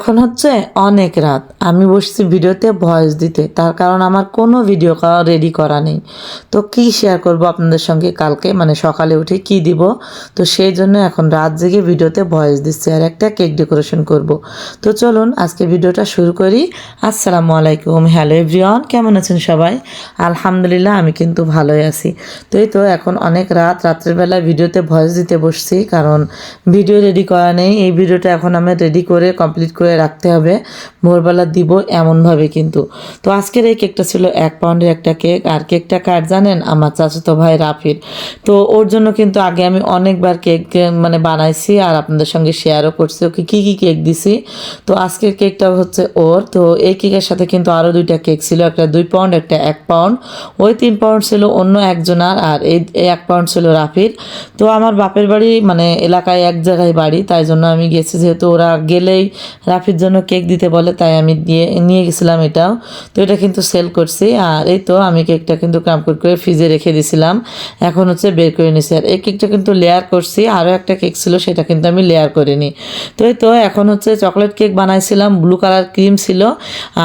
এখন হচ্ছে অনেক রাত। আমি বসছি ভিডিওতে ভয়েস দিতে। তার কারণ আমার কোনো ভিডিও রেডি করা নেই। তো কি শেয়ার করব আপনাদের সঙ্গে কালকে? মানে সকালে উঠে কি দিব? তো সেই জন্য এখন রাত জেগে ভিডিওতে ভয়েস দিচ্ছি আর একটা কেক ডেকোরেশন করব। তো চলুন আজকে ভিডিওটা শুরু করি। আসসালামু আলাইকুম। হ্যালো এভরিওয়ান কেমন আছেন সবাই? আলহামদুলিল্লাহ, আমি কিন্তু ভালোই আছি। তো এই তো এখন অনেক রাত। রাত্রেবেলা ভিডিওতে ভয়েস দিতে বসছি কারণ ভিডিও রেডি করা নেই। এই ভিডিওটা এখন আমি রেডি করে কমপ্লিট করে রাখতে হবে। ভোরবেলা দিব এমনভাবে কিন্তু। তো আজকের এই কেকটা ছিল এক পাউন্ডের একটা কেক। আর কেকটা কার জানেন? আমার চাচাতো ভাই রাফির। তো ওর জন্য কিন্তু আগে আমি অনেকবার কেক মানে বানাইছি আর আপনাদের সঙ্গে শেয়ারও করছি। ওকে কী কী কেক দিছি? তো আজকের কেকটা হচ্ছে ওর। তো এই কেকের সাথে কিন্তু আরও দুইটা কেক ছিল। একটা দুই পাউন্ড একটা এক পাউন্ড ওই তিন পাউন্ড ছিল অন্য একজনার আর এই এই এক পাউন্ড ছিল রাফির। তো আমার বাপের বাড়ি মানে এলাকায় এক জায়গায় বাড়ি। তাই জন্য আমি গেছি যেহেতু ওরা গেলেই রাফির জন্য কেক দিতে বলে, তাই আমি দিয়ে, নিয়ে গেছিলাম এটাও। তো এটা কিন্তু সেল করছি। আর এই তো আমি কেকটা কিন্তু কামকুট করে ফ্রিজে রেখে দিয়েছিলাম এখন হচ্ছে বের করে নিছি। আর এই কেকটা কিন্তু লেয়ার করছি। আরও একটা কেক ছিল, সেটা কিন্তু আমি লেয়ার করিনি। তো এই তো এখন হচ্ছে চকলেট কেক বানাইছিলাম। ব্লু কালার ক্রিম ছিল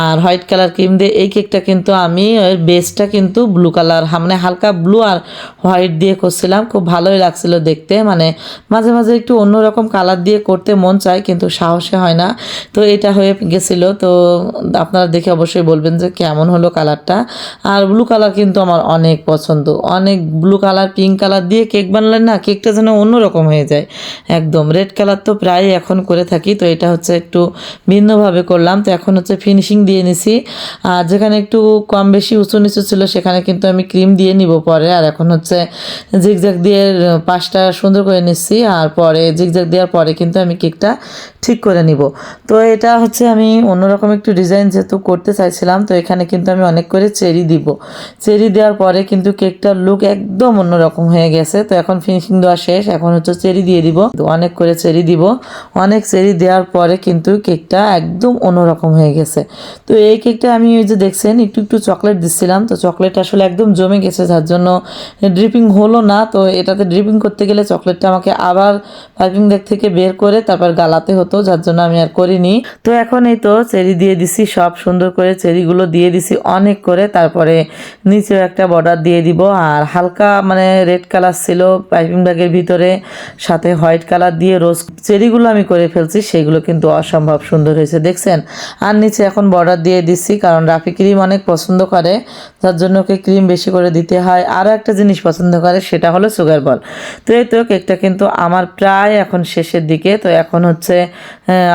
আর হোয়াইট কালার ক্রিম দিয়ে এই কেকটা কিন্তু আমি, এর বেসটা কিন্তু ব্লু কালার মানে হালকা ব্লু আর হোয়াইট দিয়ে করছিলাম। খুব ভালোই লাগছিল দেখতে। মানে মাঝে মাঝে একটু অন্যরকম কালার দিয়ে করতে মন চায়, কিন্তু সাহসে হয় না। তো এটা হয়ে গেছিল। তো আপনারা দেখে অবশ্যই বলবেন যে কেমন হলো কালারটা। আর ব্লু কালার কিন্তু আমার অনেক পছন্দ। অনেক ব্লু কালার পিঙ্ক কালার দিয়ে কেক বানালে না কেকটা যেন অন্যরকম হয়ে যায়। একদম রেড কালার তো প্রায় এখন করে থাকি। তো এটা হচ্ছে একটু ভিন্নভাবে করলাম। তো এখন হচ্ছে ফিনিশিং দিয়ে নিছি। আর যেখানে একটু কম বেশি উঁচু নিচু ছিল সেখানে কিন্তু আমি ক্রিম দিয়ে নিব পরে। আর এখন হচ্ছে জিগজ্যাগ দিয়ে পাশটা সুন্দর করে নিচ্ছি। আর পরে জিগজ্যাগ দেওয়ার পরে কিন্তু আমি কেকটা ঠিক করে নিব। তো এটা হচ্ছে আমি অন্যরকম একটু ডিজাইন যেহেতু করতে চাইছিলাম, তো এখানে কিন্তু আমি অনেক করে চেরি দিব। চেরি দেওয়ার পরে কিন্তু কেকটার লুক একদম অন্যরকম হয়ে গেছে। তো এখন ফিনিশিং দেওয়া শেষ, এখন হচ্ছে চেরি দিয়ে দিব। তো অনেক করে চেরি দিব। অনেক চেরি দেওয়ার পরে কিন্তু কেকটা একদম অন্যরকম হয়ে গেছে। তো এই কেকটা আমি ওই যে দেখছেন, একটু একটু চকলেট দিচ্ছিলাম। তো চকলেট আসলে একদম জমে গেছে, যার জন্য ড্রিপিং হলো না। তো এটাতে ড্রিপিং করতে গেলে চকলেটটা আমাকে আবার পাইপিং ব্যাগ থেকে বের করে তারপর গালাতে হতো, যার জন্য আমি আর করিনি। তো এখন এই তো চেরি দিয়ে দিছি, সব সুন্দর করে চেরিগুলো দিয়ে দিছি অনেক করে। তারপরে নিচেও একটা বর্ডার দিয়ে দিব। আর হালকা মানে রেড কালার ছিল পাইপিং ব্যাগের ভিতরে, সাথে হোয়াইট কালার দিয়ে রোজ চেরিগুলো আমি করে ফেলছি, সেগুলো কিন্তু অসম্ভব সুন্দর হয়েছে, দেখছেন? আর নিচে এখন বর্ডার দিয়ে দিচ্ছি কারণ রাফি ক্রিম অনেক পছন্দ করে তার জন্য ওকে ক্রিম বেশি করে দিতে হয়। আরও একটা জিনিস পছন্দ করে, সেটা হলো সুগার বল তো এই তো কেকটা কিন্তু আমার প্রায় এখন শেষের দিকে। তো এখন হচ্ছে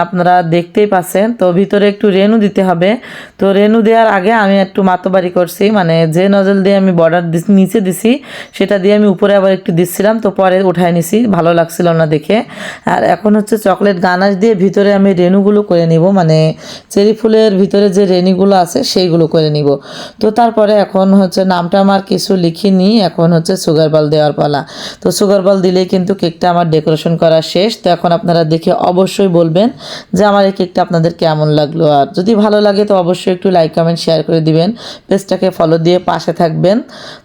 আপনারা দেখতেই পাচ্ছেন। তো ভিতরে একটু রেনু দিতে হবে। তো রেনু দেওয়ার আগে আমি একটু মাতোবাড়ি করছি। মানে যে নজল দিয়ে আমি বর্ডার নিচে দিছি, সেটা দিয়ে আমি উপরে আবার একটু দিচ্ছিলাম। তো পরে উঠায় নিছি। ভালো লাগছিল না দেখে। আর এখন হচ্ছে চকলেট গানাশ দিয়ে ভিতরে আমি রেনুগুলো করে নিব। মানে চেরি ফুলের ভিতরে যে রেনিগুলো আছে, সেইগুলো করে নিব। তো তারপরে এখন হচ্ছে নামটা আমার কিছু লিখিনি। এখন হচ্ছে সুগার বল দেওয়ার পালা। তো সুগার বল দিলেই কিন্তু কেকটা আমার ডেকোরেশন করা শেষ। তো এখন আপনারা দেখে অবশ্যই বলবেন যে আমার এই কেকটা আপনাদের কেমন লাগল? আর যদি ভালো লাগে তো অবশ্যই একটু লাইক কমেন্ট শেয়ার করে দিবেন। পেজটাকে ফলো দিয়ে পাশে থাকবেন।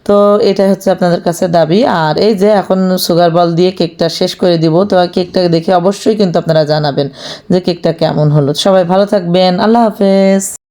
তো এটাই হচ্ছে আপনাদের কাছে দাবি। আর এই যে এখন সুগার বল দিয়ে কেকটা শেষ করে দিব, তো কেকটা দেখে অবশ্যই কিন্তু আপনারা জানাবেন যে কেকটা কেমন হলো। সবাই ভালো থাকবেন। আল্লাহ হাফেজ।